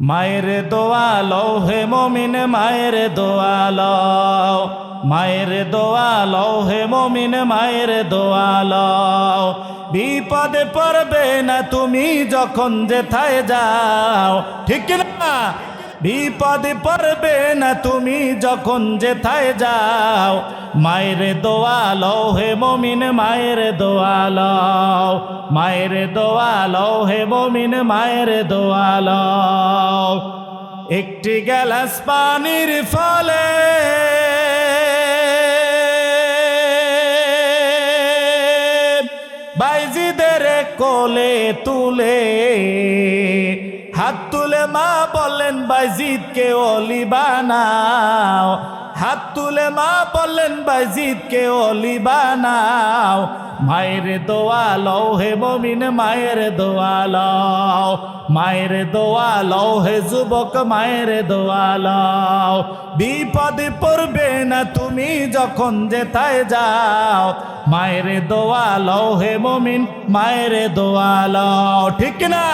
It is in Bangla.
মায়ের দোয়ালো হে মমিন, মায়ের দোয়ালো। মায়ের দোয়ালো হে মমিন, মায়ের দোয়ালো। বিপদে পড়বে না তুমি যখন যেথায় যাও। ঠিক না? বিপদে পড়বে না তুমি যখন যেথায় যাও। মায়ের দোয়ালো হে মমিন, মায়ের দোয়ালো। মায়ের দোয়ালো হে মমিন, মায়ের দোয়ালো। একটি গ্যালাস পানির ফলে বাইজিদের কোলে তুলে হাত তুলে মা বললেন বাইজিদকে অলি বানাও। হাত তুলে মা বললেন, বাইজিদকে অলি বানাও। মায়ের দোয়ালো হে মমিন, মায়ের দোয়ালো মায়ের দোয়ালো হে যুবক, মায়ের দোয়ালো বিপদে পড়বে না তুমি যখন যেথায় যাও। মায়ের দোয়ালো হে মমিন, মায়ের দোয়ালো ঠিক না